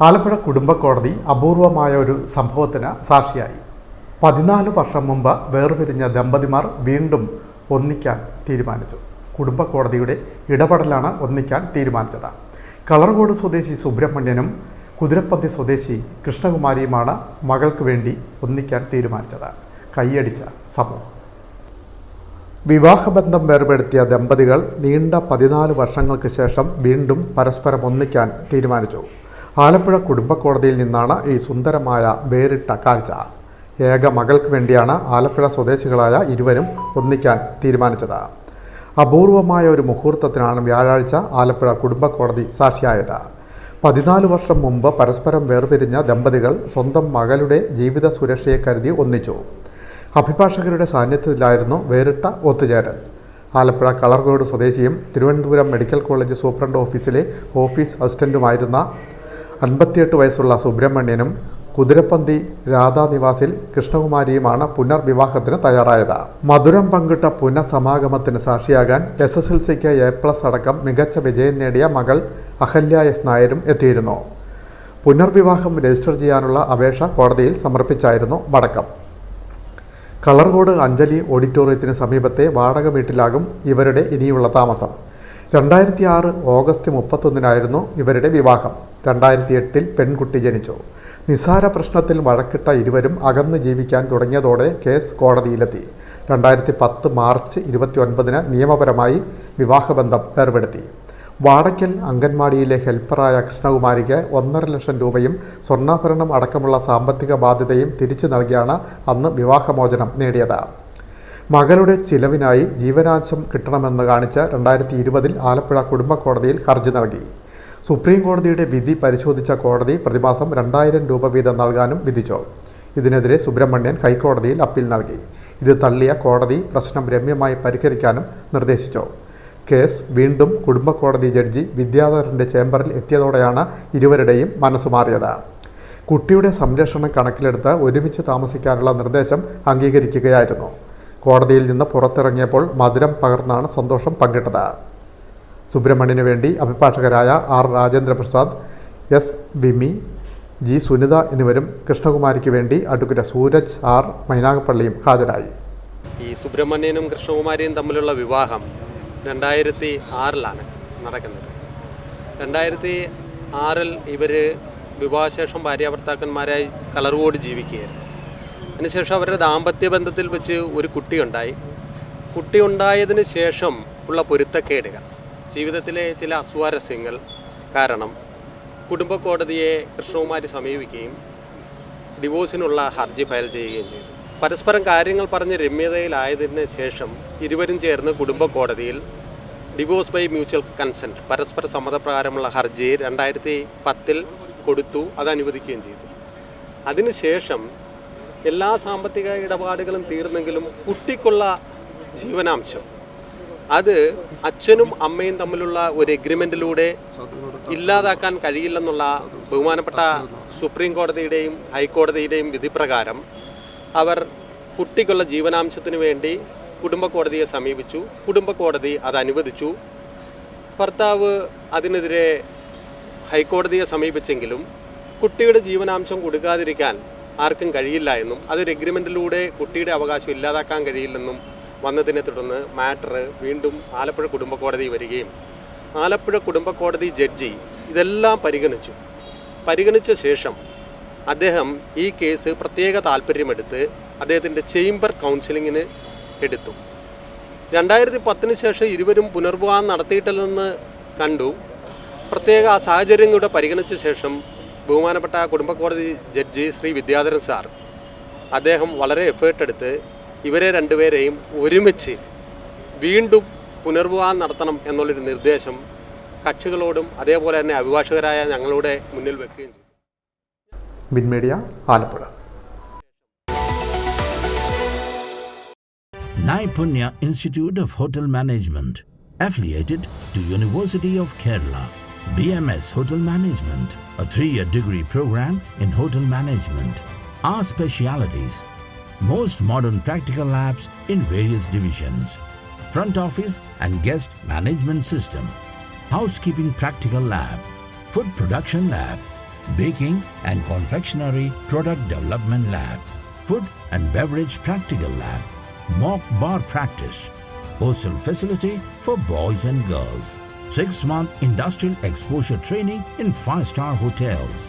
ആലപ്പുഴ കുടുംബ കോടതി അപൂർവമായ ഒരു സംഭവത്തിന് സാക്ഷിയായി. പതിനാല് വർഷം മുമ്പ് വേർപിരിഞ്ഞ ദമ്പതിമാർ വീണ്ടും ഒന്നിക്കാൻ തീരുമാനിച്ചു. കുടുംബ കോടതിയുടെ ഇടപെടലാണ് ഒന്നിക്കാൻ തീരുമാനിച്ചത്. കളർകോട് സ്വദേശി സുബ്രഹ്മണ്യനും കുതിരപ്പന്തി സ്വദേശി കൃഷ്ണകുമാരിയുമാണ് മകൾക്ക് വേണ്ടി ഒന്നിക്കാൻ തീരുമാനിച്ചത്. കൈയടിച്ച സംഭവം. വിവാഹബന്ധം വേർപെടുത്തിയ ദമ്പതികൾ നീണ്ട പതിനാല് വർഷങ്ങൾക്ക് ശേഷം വീണ്ടും പരസ്പരം ഒന്നിക്കാൻ തീരുമാനിച്ചു. ആലപ്പുഴ കുടുംബ കോടതിയിൽ നിന്നാണ് ഈ സുന്ദരമായ വേറിട്ട കാഴ്ച. ഏക മകൾക്ക് വേണ്ടിയാണ് ആലപ്പുഴ സ്വദേശികളായ ഇരുവരും ഒന്നിക്കാൻ തീരുമാനിച്ചത്. അപൂർവമായ ഒരു മുഹൂർത്തത്തിനാണ് വ്യാഴാഴ്ച ആലപ്പുഴ കുടുംബ കോടതി സാക്ഷിയായത്. പതിനാല് വർഷം മുമ്പ് പരസ്പരം വേർപിരിഞ്ഞ ദമ്പതികൾ സ്വന്തം മകളുടെ ജീവിത സുരക്ഷയെ കരുതി ഒന്നിച്ചു. അഭിഭാഷകരുടെ സാന്നിധ്യത്തിലായിരുന്നു വേറിട്ട ഒത്തുചേരൽ. ആലപ്പുഴ കളർകോട് സ്വദേശിയും തിരുവനന്തപുരം മെഡിക്കൽ കോളേജ് സൂപ്രണ്ട് ഓഫീസിലെ ഓഫീസ് അസിസ്റ്റന്റുമായിരുന്ന അൻപത്തിയെട്ട് വയസ്സുള്ള സുബ്രഹ്മണ്യനും കുതിരപ്പന്തി രാധാനിവാസിൽ കൃഷ്ണകുമാരിയുമാണ് പുനർവിവാഹത്തിന് തയ്യാറായത്. മധുരം പങ്കിട്ട പുനഃസമാഗമത്തിന് സാക്ഷിയാകാൻ എസ് എസ് എൽ സിക്ക് എ പ്ലസ് അടക്കം മികച്ച വിജയം നേടിയ മകൾ അഹല്യ എസ് നായരും എത്തിയിരുന്നു. പുനർവിവാഹം രജിസ്റ്റർ ചെയ്യാനുള്ള അപേക്ഷ കോടതിയിൽ സമർപ്പിച്ചായിരുന്നു വടക്കം. കളർകോട് അഞ്ജലി ഓഡിറ്റോറിയത്തിന് സമീപത്തെ വാടക വീട്ടിലാകും ഇവരുടെ ഇനിയുള്ള താമസം. രണ്ടായിരത്തി ആറ് ഓഗസ്റ്റ് മുപ്പത്തൊന്നിനായിരുന്നു ഇവരുടെ വിവാഹം. രണ്ടായിരത്തി എട്ടിൽ പെൺകുട്ടി ജനിച്ചു. നിസാര പ്രശ്നത്തിൽ വഴക്കിട്ട ഇരുവരും അകന്ന് ജീവിക്കാൻ തുടങ്ങിയതോടെ കേസ് കോടതിയിലെത്തി. രണ്ടായിരത്തി പത്ത് മാർച്ച് ഇരുപത്തി ഒൻപതിന് നിയമപരമായി വിവാഹബന്ധം ഏർപ്പെടുത്തി വാടയ്ക്കൽ അംഗൻവാടിയിലെ ഹെൽപ്പറായ കൃഷ്ണകുമാരിക്ക് ഒന്നര ലക്ഷം രൂപയും സ്വർണാഭരണം അടക്കമുള്ള സാമ്പത്തിക ബാധ്യതയും തിരിച്ചു നൽകിയാണ് അന്ന് വിവാഹമോചനം നേടിയത്. മകളുടെ ചിലവിനായി ജീവനാംശം കിട്ടണമെന്ന് കാണിച്ച് രണ്ടായിരത്തി ഇരുപതിൽ ആലപ്പുഴ കുടുംബ കോടതിയിൽ ഹർജി നൽകി. സുപ്രീം കോടതിയുടെ വിധി പരിശോധിച്ച കോടതി പ്രതിമാസം രണ്ടായിരം രൂപ വീതം നൽകാനും വിധിച്ചു. ഇതിനെതിരെ സുബ്രഹ്മണ്യൻ ഹൈക്കോടതിയിൽ അപ്പീൽ നൽകി. ഇത് തള്ളിയ കോടതി പ്രശ്നം രമ്യമായി പരിഹരിക്കാനും നിർദ്ദേശിച്ചു. കേസ് വീണ്ടും കുടുംബ കോടതി ജഡ്ജി വിദ്യാധരന്റെ ചേംബറിൽ എത്തിയതോടെയാണ് ഇരുവരുടെയും മനസ്സു മാറിയത്. കുട്ടിയുടെ സംരക്ഷണം കണക്കിലെടുത്ത് ഒരുമിച്ച് താമസിക്കാനുള്ള നിർദ്ദേശം അംഗീകരിക്കുകയായിരുന്നു. കോടതിയിൽ നിന്ന് പുറത്തിറങ്ങിയപ്പോൾ മധുരം പകർന്നാണ് സന്തോഷം പങ്കിട്ടത്. സുബ്രഹ്മണ്യന് വേണ്ടി അഭിഭാഷകരായ R Rajendraprasad S Vimi G Sunitha എന്നിവരും കൃഷ്ണകുമാരിക്ക് വേണ്ടി അഡ്വക്കേറ്റ് സൂരജ് ആർ മൈനാഗപ്പള്ളിയും ഹാജരായി. ഈ സുബ്രഹ്മണ്യനും കൃഷ്ണകുമാരിയും തമ്മിലുള്ള വിവാഹം രണ്ടായിരത്തി ആറിലാണ് നടക്കുന്നത്. രണ്ടായിരത്തി ആറിൽ ഇവർ വിവാഹശേഷം ഭാര്യാഭർത്താക്കന്മാരായി കളർകോട് ജീവിക്കുകയായിരുന്നു. അതിനുശേഷം അവരുടെ ദാമ്പത്യ ബന്ധത്തിൽ വെച്ച് ഒരു കുട്ടിയുണ്ടായി. കുട്ടി ഉണ്ടായതിന് ശേഷം ഉള്ള പൊരുത്തക്കേടുകൾ. ജീവിതത്തിലെ ചില അസ്വാരസ്യങ്ങൾ കാരണം കുടുംബ കോടതിയെ കൃഷ്ണകുമാരി സമീപിക്കുകയും ഡിവോഴ്സിനുള്ള ഹർജി ഫയൽ ചെയ്യുകയും ചെയ്തു. പരസ്പരം കാര്യങ്ങൾ പറഞ്ഞ് രമ്യതയിലായതിനു ശേഷം ഇരുവരും ചേർന്ന് കുടുംബ കോടതിയിൽ ഡിവോഴ്സ് ബൈ മ്യൂച്വൽ കൺസെന്റ് പരസ്പര സമ്മതപ്രകാരമുള്ള ഹർജി രണ്ടായിരത്തി പത്തിൽ കൊടുത്തു അത് അനുവദിക്കുകയും ചെയ്തു. അതിനുശേഷം എല്ലാ സാമ്പത്തിക ഇടപാടുകളും തീർന്നെങ്കിലും കുട്ടിക്കുള്ള ജീവനാംശം അത് അച്ഛനും അമ്മയും തമ്മിലുള്ള ഒരു എഗ്രിമെന്റിലൂടെ ഇല്ലാതാക്കാൻ കഴിയില്ലെന്നുള്ള ബഹുമാനപ്പെട്ട സുപ്രീം കോടതിയുടെയും ഹൈക്കോടതിയുടെയും വിധിപ്രകാരം അവർ കുട്ടിക്കുള്ള ജീവനാംശത്തിന് വേണ്ടി കുടുംബ കോടതിയെ സമീപിച്ചു. കുടുംബ കോടതി അത് അനുവദിച്ചു. ഭർത്താവ് അതിനെതിരെ ഹൈക്കോടതിയെ സമീപിച്ചെങ്കിലും കുട്ടിയുടെ ജീവനാംശം കൊടുക്കാതിരിക്കാൻ ആർക്കും കഴിയില്ല എന്നും അതൊരു എഗ്രിമെന്റിലൂടെ കുട്ടിയുടെ അവകാശം ഇല്ലാതാക്കാൻ കഴിയില്ലെന്നും വന്നതിനെ തുടർന്ന് മാറ്റർ വീണ്ടും ആലപ്പുഴ കുടുംബ കോടതി വരികയും ആലപ്പുഴ കുടുംബ കോടതി ജഡ്ജി ഇതെല്ലാം പരിഗണിച്ചു. പരിഗണിച്ച ശേഷം അദ്ദേഹം ഈ കേസ് പ്രത്യേക താല്പര്യമെടുത്ത് അദ്ദേഹത്തിന്റെ ചേംബർ കൗൺസിലിങ്ങിന് എടുത്തു. രണ്ടായിരത്തി പത്തിന് ശേഷം ഇരുവരും പുനർവിവാഹം നടത്തിയിട്ടില്ലെന്ന് കണ്ടു. പ്രത്യേക ആ സാഹചര്യം കൂടെ പരിഗണിച്ച ശേഷം ബഹുമാനപ്പെട്ട കുടുംബ കോടതി ജഡ്ജി ശ്രീ വിദ്യാധരൻ സാർ അദ്ദേഹം വളരെ എഫേർട്ട് എടുത്ത് ഇവരെ രണ്ടുപേരെയും ഒരുമിച്ച് വീണ്ടും പുനർവിവാഹം നടത്തണം എന്നുള്ളൊരു നിർദ്ദേശം കക്ഷികളോടും അതേപോലെ തന്നെ അഭിഭാഷകരായ ഞങ്ങളുടെ മുന്നിൽ വെക്കുകയും ചെയ്തു Alappuzha Naipunya institute of hotel management affiliated to university of Kerala BMS Hotel Management, a three-year degree program in hotel management. Our specialities most modern practical labs in various divisions. Front office and guest management system, housekeeping practical lab, food production lab, baking and confectionery product development lab, food and beverage practical lab, mock bar practice, hostel facility for boys and girls, six month industrial exposure training in five star hotels.